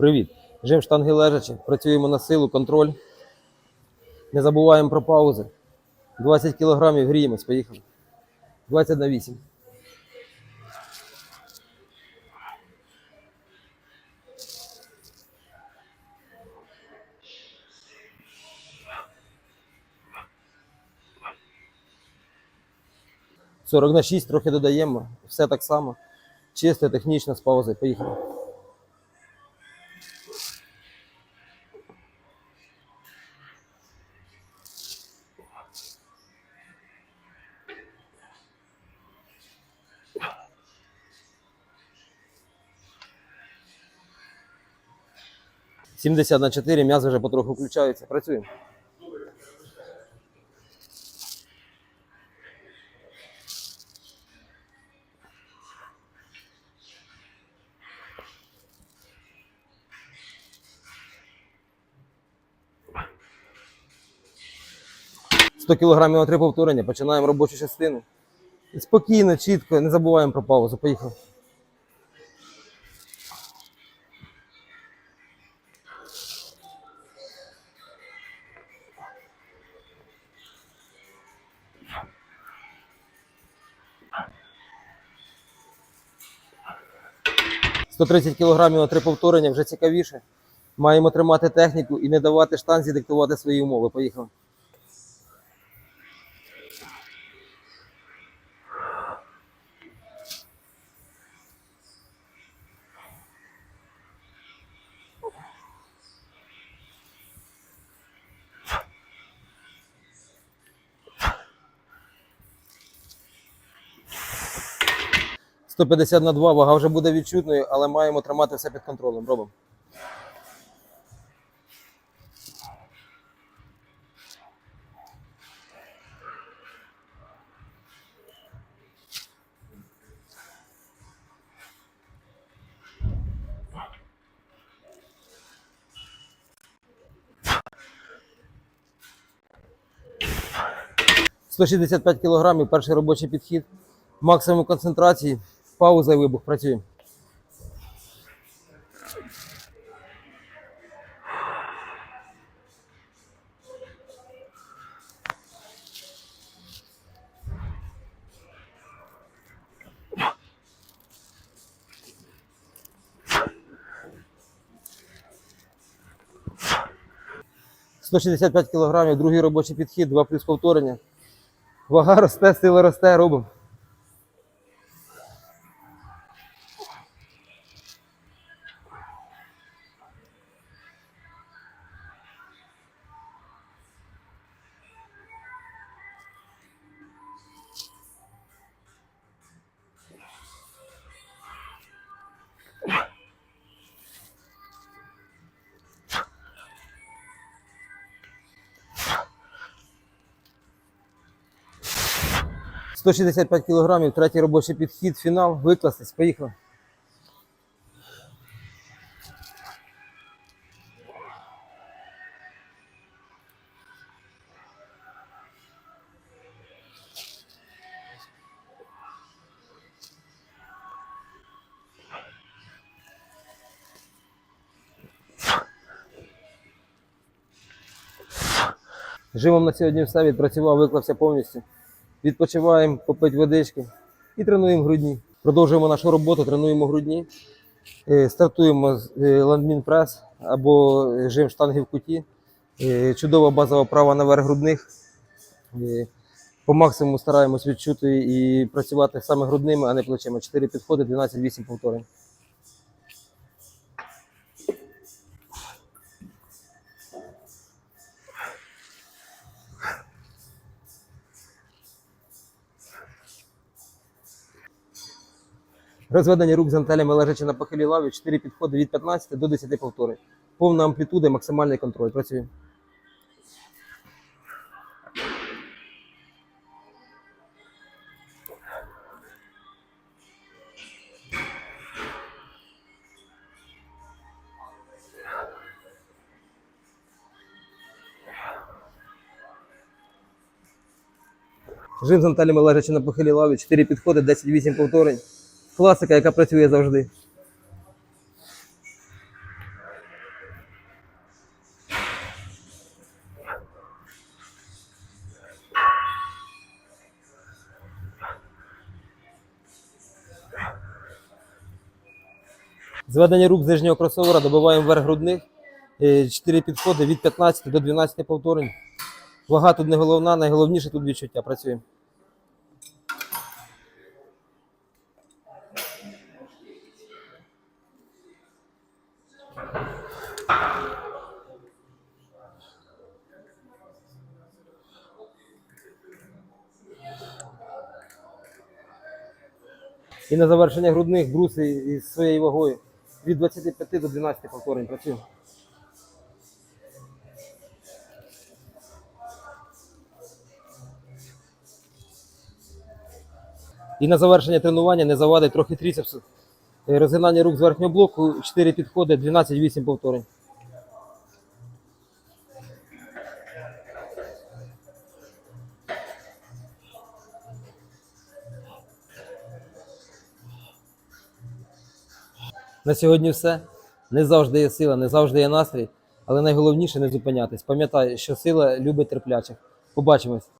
Привіт. Жим штанги лежачі. Працюємо на силу, контроль. Не забуваємо про паузи. 20 кілограмів гріємось, поїхали. 20 на 8. Сорок на 6 трохи додаємо. Все так само. Чисто, технічно, з паузою. Поїхали. Сімдесят на 4, м'язи вже потроху включаються. Працюємо. Кілограмів на три повторення. Починаємо робочу частину. Спокійно, чітко, не забуваємо про паузу. Поїхали. Сто тридцять кілограмів на три повторення вже цікавіше. Маємо тримати техніку і не давати штанзі диктувати свої умови. Поїхали. – 150 на 2, вага вже буде відчутною, але маємо тримати все під контролем. Робимо. – 165 кілограмів, перший робочий підхід, максимум концентрації, пауза і вибух. Працюємо. «165 кілограмів, другий робочий підхід, 2 плюс повторення. Вага росте, сила росте, робимо. – 165 кілограмів, третій робочий підхід, фінал, викластись, поїхали. Жимом на сьогодні все, відпрацював, виклався повністю. Відпочиваємо, попить водички і тренуємо грудні. Продовжуємо нашу роботу, тренуємо грудні. Е, Стартуємо ландмін прес або жим штанги в куті. Е, Чудова базова права наверх грудних. Е, По максимуму стараємось відчути і працювати саме грудними, а не плечима. 4 підходи, 12-8 повторень. Розведення рук з гантелями лежачи на похилій лаві, 4 підходи від 15 до 10 повторень. Повна амплітуда максимальний контроль. Працюємо. Жим з гантелями лежачи на похилій лаві, 4 підходи, 10-8 повторень. Класика, яка працює завжди. Зведення рук з нижнього кросовера добиваємо вверх грудних. Е, 4 підходи від 15 до 12 повторень. Вага тут не головна, найголовніше тут відчуття. Працюємо. І на завершення грудних бруси із своєю вагою від 25 до 12 повторень працюємо. І на завершення тренування не завадить трохи тріцепсу. Розгинання рук з верхнього блоку, 4 підходи, 12-8 повторень. На сьогодні все. Не завжди є сила, не завжди є настрій, але найголовніше не зупинятись. Пам'ятай, що сила любить терплячих. Побачимось.